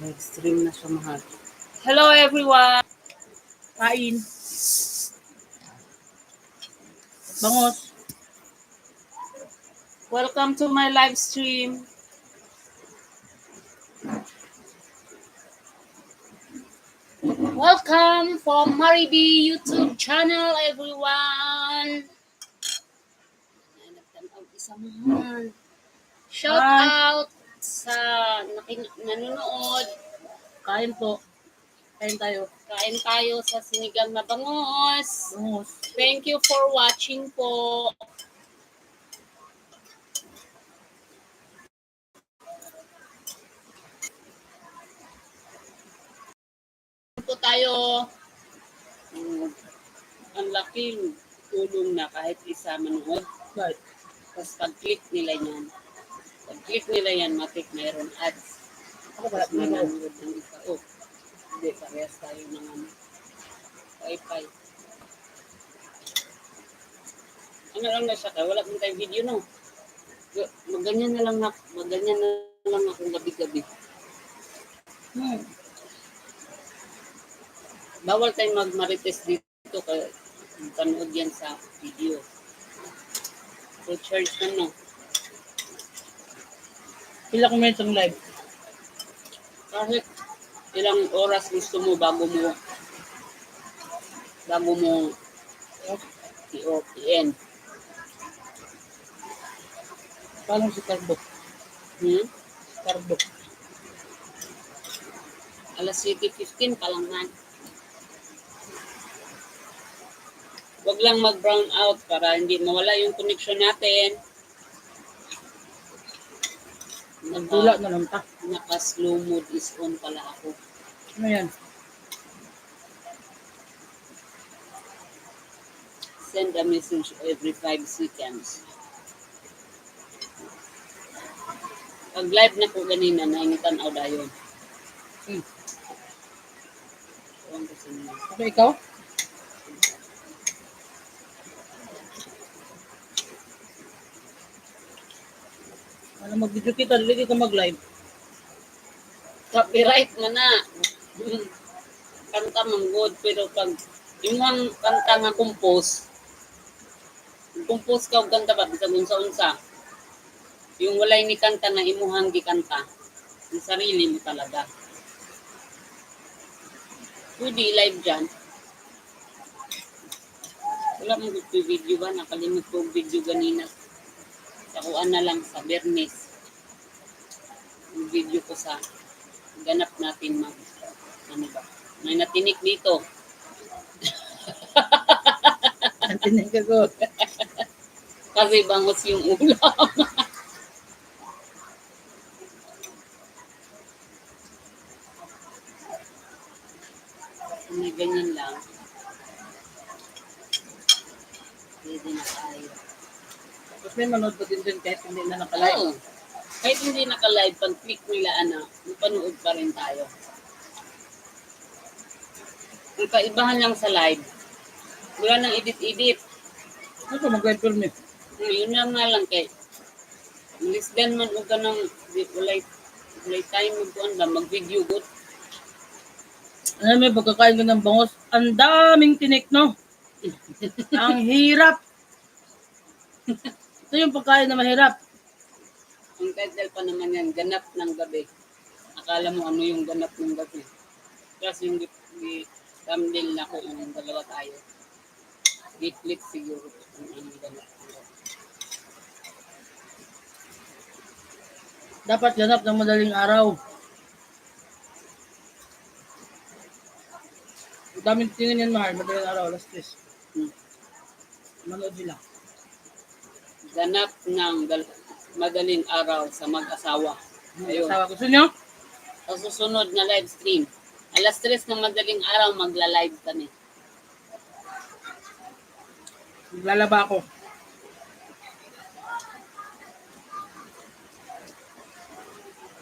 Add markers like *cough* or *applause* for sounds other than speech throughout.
Live stream na siya mahal. Hello everyone! Kain. Bangos. Welcome to my live stream. Welcome from Maribi YouTube channel, everyone. Shout out sa nakin nanonood. Kain po. Kain tayo. Kain tayo sa sinigang na bangos. Bangos. Thank you for watching po. po tayo. Mm, ang laking tulong na kahit isa manood. Right. Tapos pag-click nila yan, pag-click nila yan, matik mayroon ads. Ako. Tapos manonood ng isa. Oh, hindi, parehas tayo ng ano. Wi-Fi. Ano lang na siya ka? Wala pong tayong video, no? Maganyan na lang na, maganyan na lang akong gabi-gabi. Hmm. Bawal tayong mag-marites dito kaya panood yan sa video. So, charge na, no? Pila kong minutes ang live? Kahit ilang oras gusto mo bago mo bago mo i-end. Paano si Carbo? Hmm? Carbo. Alas 7.15 pa lang man. Huwag lang mag-brown out para hindi mawala yung connection natin. Nagdula na lang ta. naka-slow mode is on pala ako. Ano yan? Send a message every 5 seconds. Pag live na ko ganina, naingitan ako dayon. Hmm. Okay, ikaw? Mag-video kita, dili ka mag-live. Copyright na na. kanta man good, pero pag mga kanta nga compose, compose ka og kanta ba, bisa unsa-unsa. Yung walay ni kanta na imuhang gikanta, yung sarili mo talaga. Pwede live dyan. Wala mong gusto video ba? Nakalimot ko video ganina. Sa kuan na lang sa Bernes. Video ko sa ganap natin mag ano ba? May natinik dito. *laughs* Antinig ka ko. Kasi bangos yung ulam. *laughs* May ganyan lang. Pwede na tayo. Tapos may manood pa din din kahit hindi na nakalive. Oo. Kahit hindi naka-live, pag click nila, ano, mapanood pa rin tayo. Ang kaibahan lang sa live, wala nang edit-edit. Ano mag-live film eh? Yun lang nga lang kay Lisdan man o ka ng walay, walay time mo kuan ba mag-video good. Ano may pagkakain ko ng bangos, ang daming tinik, no? *laughs* ang hirap. Ito yung pagkain na mahirap. Ang title pa naman yan, ganap ng gabi. Akala mo ano yung ganap ng gabi. Kasi yung thumbnail na ko, yung dalawa tayo. Git-lit siguro kung ano ganap ng gabi. Dapat ganap ng madaling araw. Ang daming tingin yan, mahal. Madaling araw, alas 3. Hmm. Manood nila. Ganap ng dal- madaling araw sa mag-asawa. Ayun. Asawa, gusto nyo? Sa susunod na live stream. Alas 3 ng madaling araw, magla-live kami. Maglalaba ako.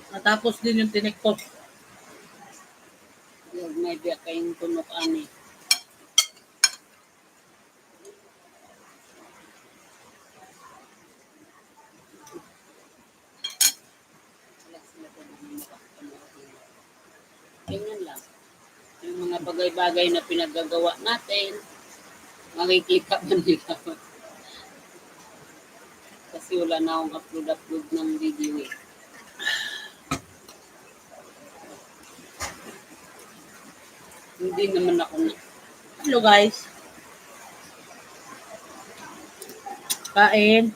Natapos din yung tinik ko. May biya kayong tunok ani. Wala sila doon, ano, makakapanood nila. Yung mga bagay-bagay na pinaggagawa natin, makikita man nila. Kasi wala na akong upload-upload ng video eh. Hindi naman ako na. Hello guys. Kain.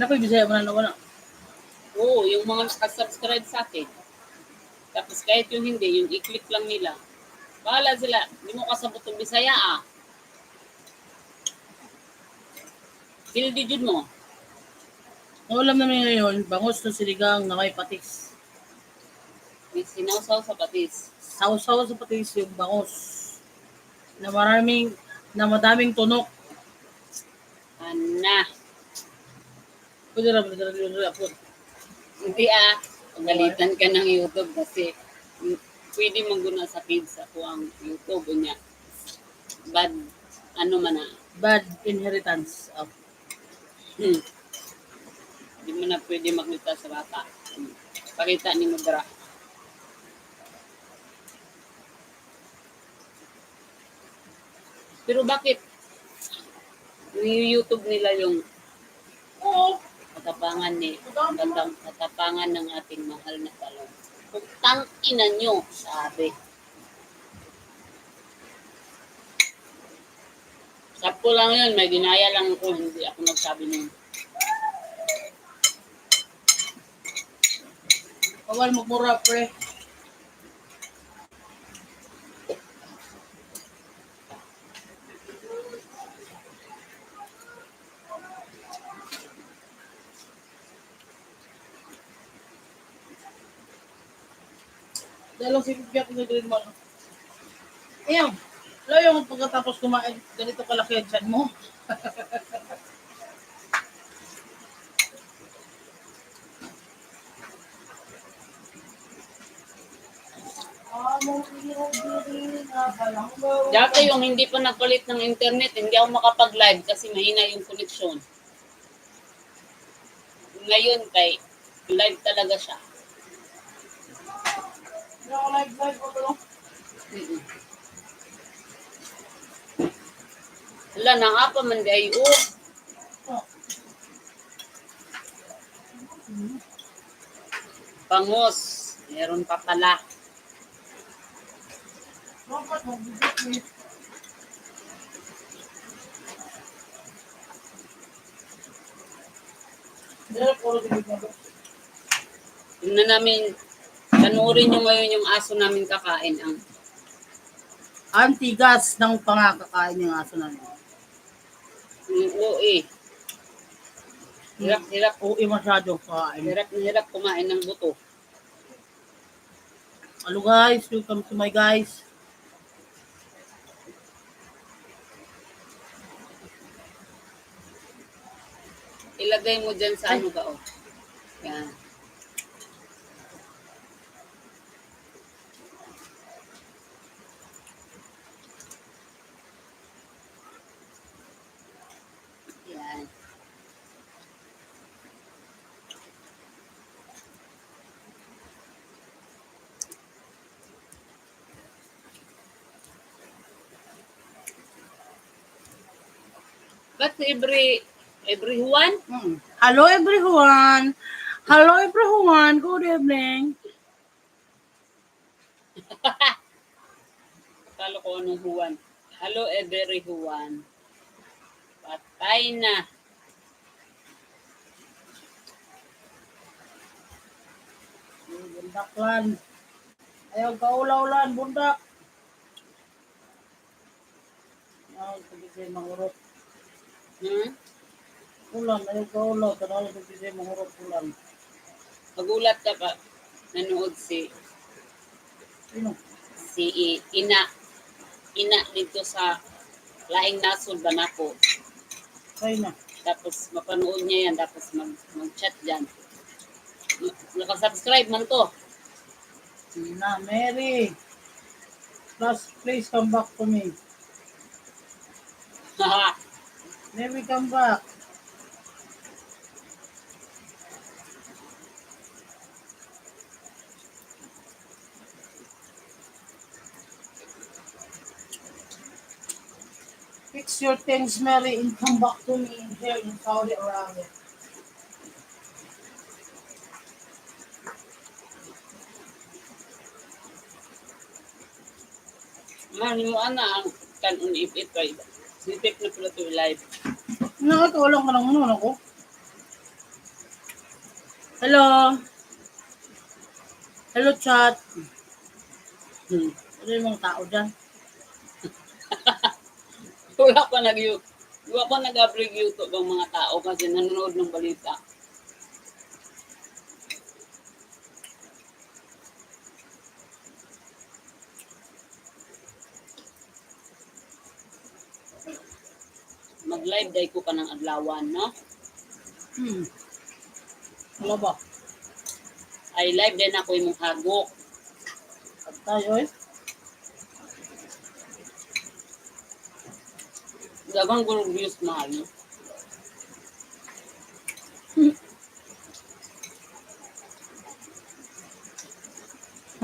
Nakoy bisaya mo na na. Oo, yung mga nakasubscribe sa akin. Tapos kahit yung hindi, yung i-click lang nila. Bahala sila. Hindi mo kasabot ng Bisaya ah. Hildi jud mo. Ang ulam namin ngayon, bangus na siligang na may patis. May sinawsaw sa patis. Sausaw sa patis yung bangus. Na maraming, na madaming tunok. Ana. Pwede na, pwede na, pwede na. Hindi ah. Pagalitan ka ng YouTube kasi pwede mong guna sa kids ako ang YouTube niya. Bad, ano man ah. Bad inheritance. Oh. Hmm. Hindi mo na pwede makita sa bata. Hmm. Pakita ni mo dara. Pero bakit ni-YouTube nila yung Oo. Katapangan ni katang, katapangan ng ating mahal na talong. Putang ina nyo, sabi. Sakto lang yun, may ginaya lang ako, hindi ako nagsabi nun. Bawal magmura, pre. Na green mo. Ayan. Alam yung pagkatapos kumain, ganito kalaki ang tiyan mo. *laughs* Dati yung hindi pa nagpalit ng internet, hindi ako makapag-live kasi mahina yung connection. Ngayon kay live talaga siya. Live, live, live, Mm-mm. Wala, nangapa man di oh. Pangos. Meron pa pala. Dapat magbibig na ba? Tingnan namin, panuorin nyo ngayon yung aso namin kakain. Ang Antigas ng pangakakain yung aso namin. yung OA. Hirap, hirap, Oo, masyado kain. hirap na hirap kumain ng buto. Hello guys, welcome to my guys. Ilagay mo dyan sa Ay. ano ka, oh. Yan. But every everyone Mm. Hello everyone. Hello everyone. Good evening. *laughs* Akala ko anong Juan. Hello, every Juan. Patay na. Bundak lan. Ayaw kaulaw-ulan, bundak. Ayaw kagisay mangurot. Hmm? Ulan, ayaw kaulaw. Tanaw kagisay mangurot ulan. Magulat ka pa. Nanood si Sino? si Ina. Ina dito sa Laing Nasol, Banako. Kaya na. Tapos mapanood niya yan. Tapos mag, mag-chat dyan. Nakasubscribe man to. Na, Mary. Plus, please come back to me. Then we come back. Fix your things, Mary, and come back to me here and in Saudi Arabia. Mahal mo ana ang kanunipit kay sitip na pala to live. Nakatawalang ka ng ano ako. Hello. Hello, chat. Hmm. Ano yung tao dyan? *laughs* Wala pa nag wala pa nag-upload YouTube mga tao kasi nanonood ng balita. Mag-live day ko ka ng adlawan, no? Hmm. Wala ba? Ay live din ako imong hagok. Pag tayo eh. Dagang gulong views mahal, no?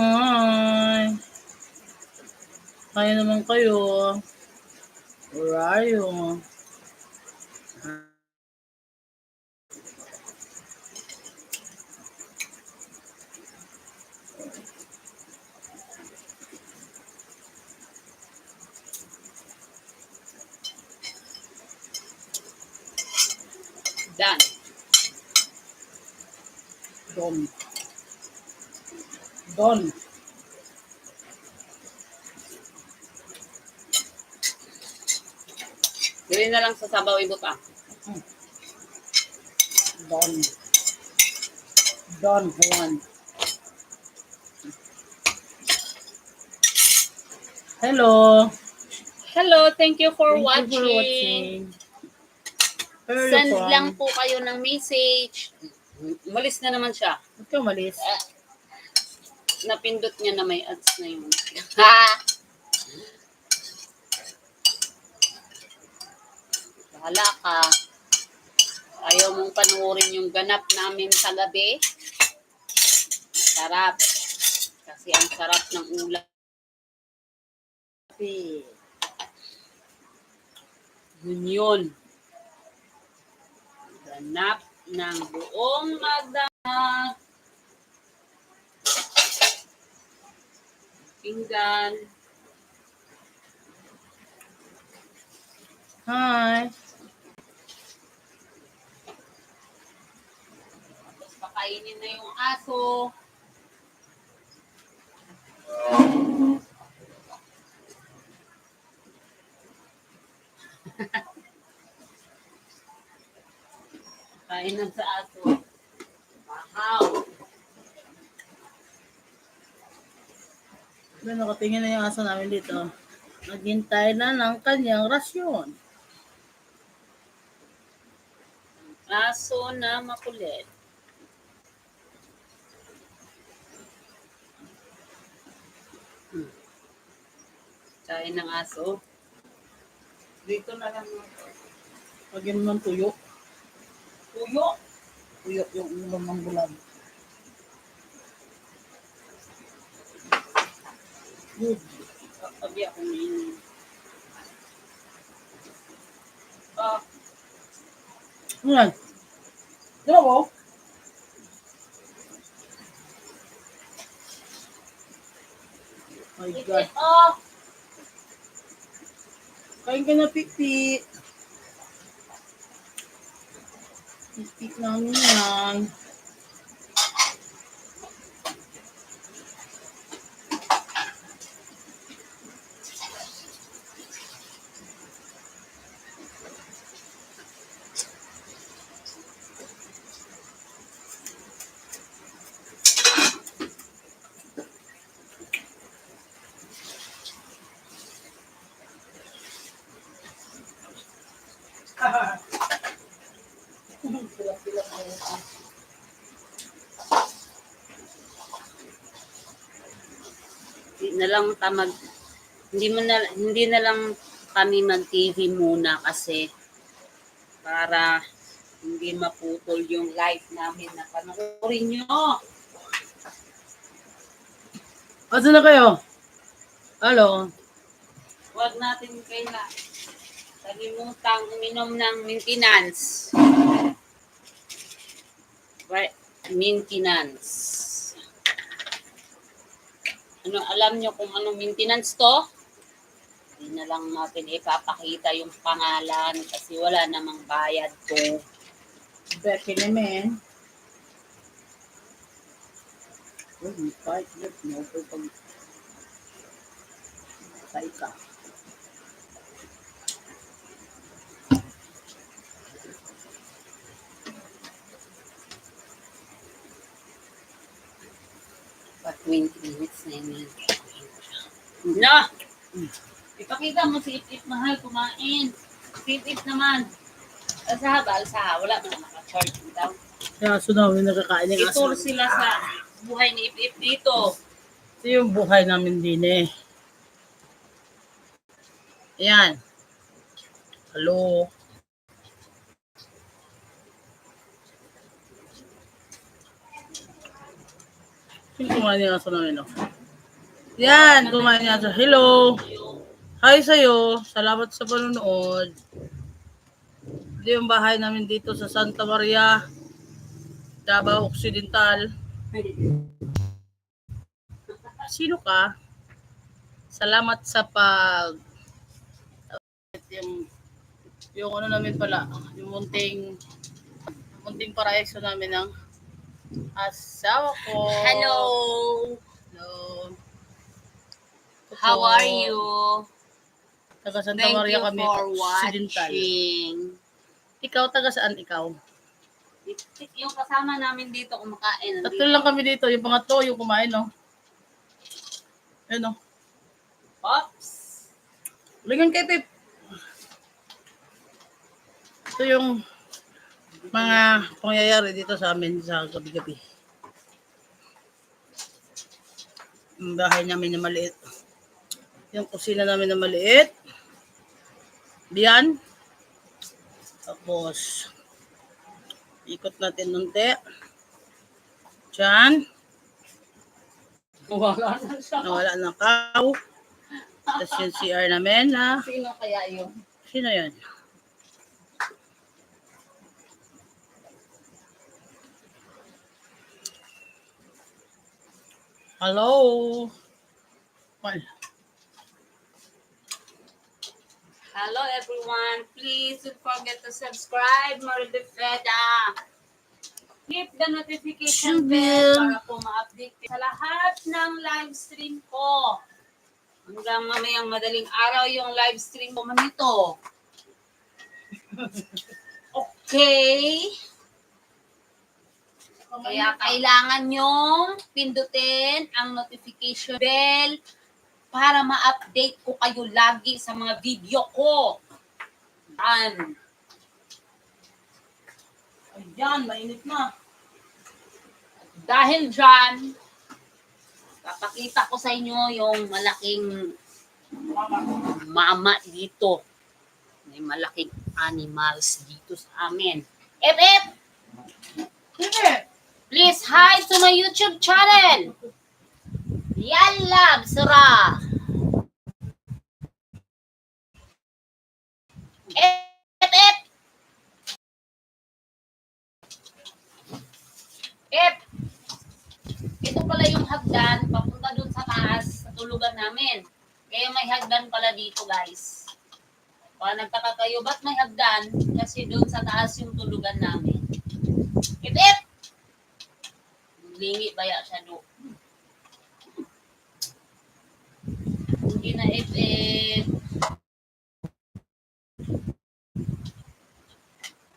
Hi. Kaya naman kayo. Where are you? Dan. Don. Don. Dili na lang sa sabaw ibuta. Don. Don Juan. Hello. Hello, thank you for Thank watching. you for watching. Where Send from? lang po kayo ng message. Malis na naman siya. Ka malis. Ah, napindot niya na may ads na yun. Ha! *laughs* Bahala ka. Ayaw mong panuorin yung ganap namin sa gabi. Sarap. Kasi ang sarap ng ulam. Yun yun. Ganap ng buong magdanap. Pinggan. Hi. Tapos pakainin na yung aso. *laughs* Kain na sa aso. Bahaw. Doon, nakatingin na yung aso namin dito. Naghintay na ng kanyang rasyon. Aso na makulit. Kain ng aso. Dito na lang. Lagyan mo ng tuyo. Tuyo. Tuyo yung ulo ng bulag. Good. Sabi ako ngayon. Ah, Ano yan? Diba ko? My eat God. it off. Kain ka na, Pikpik. Pikpik namin yan. Na lang tamag hindi mo na hindi na lang kami mag-TV muna kasi para hindi maputol yung live namin na panoorin nyo. Asa na kayo? Hello? Huwag natin kaila. Kalimutang uminom ng maintenance. Right. Maintenance. Ano, alam nyo kung ano maintenance to? Hindi na lang natin ipapakita yung pangalan kasi wala namang bayad to. Becky naman. Uy, may fight. Look, no, pag... Patay ka. But 20 minutes na yun. No! Ipakita mo si Ipip mahal kumain. Si Ipip naman. Alsaha ba? Alsaha. Wala man naka-charge daw. Kaya aso namin nakakain ng aso. Itur sila sa buhay ni Ipip dito. Ito yung buhay namin din eh. Ayan. Hello. Sino kumain yung aso namin, no? Yan, kumain yung. Hello. Hi sa'yo. Salamat sa panonood. Ito yung bahay namin dito sa Santa Maria, Davao Occidental. Sino ka? Salamat sa pag yung yung ano namin pala, yung munting munting paraekso namin ng asawa ko. Hello! Hello. Ito How are you? Taga Santa Thank Maria you kami, for Occidental. watching. Ikaw, taga saan ikaw? Yung kasama namin dito kumakain. Tatlo lang kami dito. Yung pangatlo, yung kumain, no? Ayun, no? Pops! Lingon kay Pip. Ito yung mga pangyayari dito sa amin sa gabi-gabi. Yung bahay namin na maliit. Yung kusina namin na maliit. Diyan. Tapos, ikot natin nunti. Diyan. Wala na siya. Nawala na kaw. Tapos yung CR namin na. Sino kaya yun? Sino yan? Hello? Well, Hello everyone. Please don't forget to subscribe, Maribefeda. Hit the notification bell para po ma-update sa lahat ng live stream ko. Hanggang mamayang madaling araw yung live stream ko man ito. *laughs* Okay. Kaya kailangan nyong pindutin ang notification bell para ma-update ko kayo lagi sa mga video ko. Yan. ayan, mainit na. Dahil dyan, papakita ko sa inyo yung malaking mama dito. May malaking animals dito sa amin. Ep, ep! Sige! Please, hi to my YouTube channel! Yalla, Sura! Ep, ep! Ep! Ito pala yung hagdan, papunta dun sa taas, sa tulugan namin. Kaya may hagdan pala dito, guys. Kung nagtaka kayo, ba't may hagdan? Kasi dun sa taas yung tulugan namin. Ep, ep! Lingi baya siya do. Hindi na ep.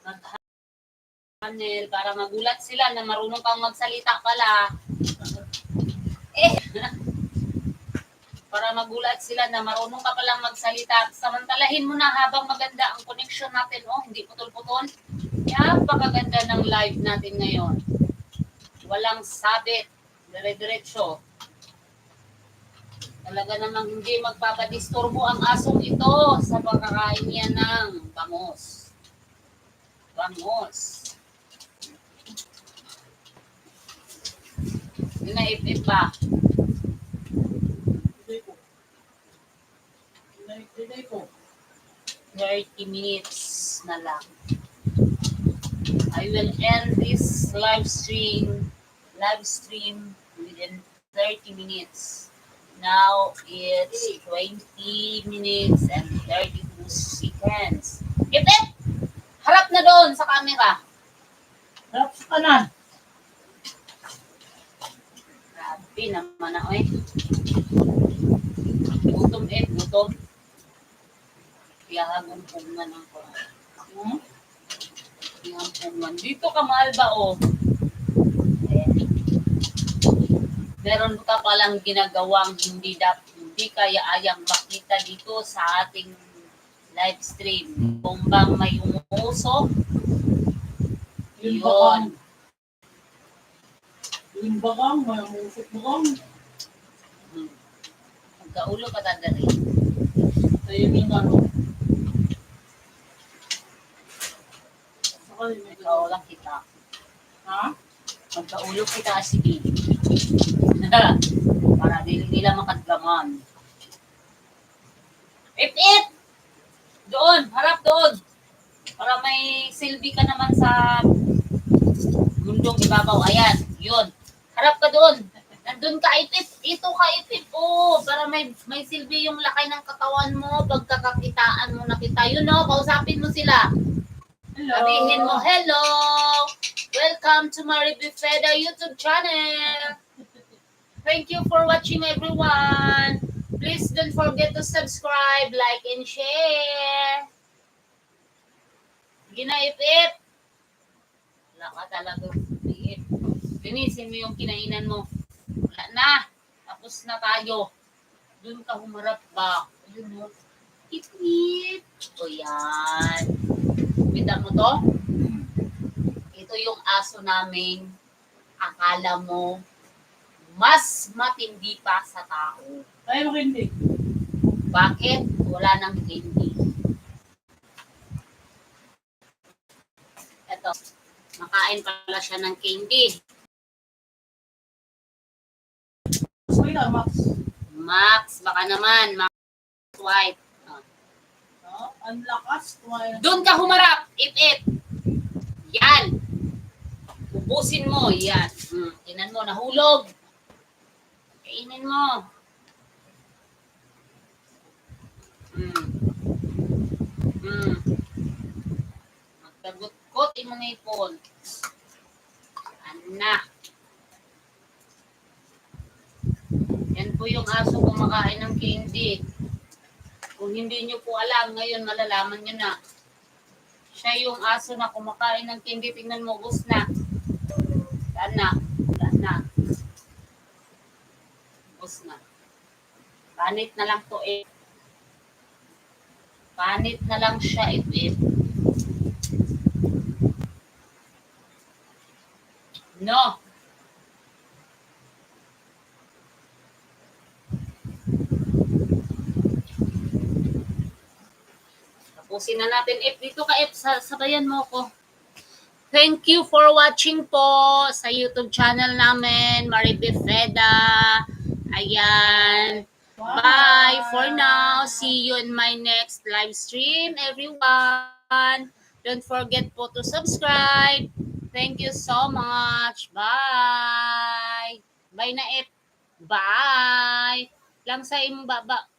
Mag-channel para magulat sila na marunong kang magsalita pala. Eh, *laughs* para magulat sila na marunong ka palang magsalita. Samantalahin mo na habang maganda ang connection natin. Oh, hindi putol-putol. Napakaganda ng live natin ngayon. Walang sabit. Dire-diretso. Talaga namang hindi magpapadisturbo ang asong ito sa pagkakain niya ng bangos. Bangos. Inaip-ip pa. Hindi ko. 30 minutes na lang. I will end this live stream live stream within 30 minutes. Now it's 20 minutes and 32 seconds. Ipit! Harap na doon sa camera. Harap sa kanan. Grabe naman na, oy. Gutom eh, gutom. Kaya hagumpungan ang ko. Hmm? Hagumpungan. Dito ka mahal ba, oh? Ayan. Meron ka palang ginagawang hindi dap hindi kaya ayang makita dito sa ating live stream. Kung bang may umuusok, Yun yun. Yun bakang. May musok bakang. Hmm. Magkaulo ka dadari. Tayo yung ano. Ikaw lang kita. Ha? Magkaulo kita sige. Para dili nila makadlaman. Ip ip! Doon, harap doon. Para may silbi ka naman sa mundong ibabaw. Ayan, yun. Harap ka doon. Nandun ka ipip. Ito ka ipip. Oo, para may may silbi yung lakay ng katawan mo. Pagkakakitaan mo na kita. Yun no, kausapin mo sila. Hello. Sabihin mo, hello! Welcome to Mariby Feda YouTube channel! Thank you for watching everyone! Please don't forget to subscribe, like, and share! Ginaip-ip! Wala ka talaga Linisin mo yung kinainan mo. Wala na! Tapos na tayo. Doon ka humarap ba? Yun mo. Ip-ip! O yan. Kita mo to? Ito yung aso namin. Akala mo, mas matindi pa sa tao. Ay, makindi. Bakit? Wala nang hindi. Ito, makain pala siya ng candy. Sorry na, Max. Max, baka naman, Max White. Ha? Ang lakas. Doon ka humarap, ip-ip. Yan. Ubusin mo, yan. Hmm. Tinan mo, nahulog. Kainin mo. Hmm. Hmm. Magkagutkot imong ipon. Anak. Yan po yung aso kumakain ng candy. Kung hindi nyo po alam, ngayon malalaman nyo na. Siya yung aso na kumakain ng candy. Tingnan mo, bus na. Saan na? Saan na? Bus na. Panit na lang to eh. Panit na lang siya if if. No. Tapusin na natin. If dito ka, if sa, sabayan mo ko. Thank you for watching po sa YouTube channel namin, Maribe Feda. Ayan. Bye for now. See you in my next live stream, everyone. Don't forget po to subscribe. Thank you so much. Bye. Bye na it. Bye. Lang sa imong baba.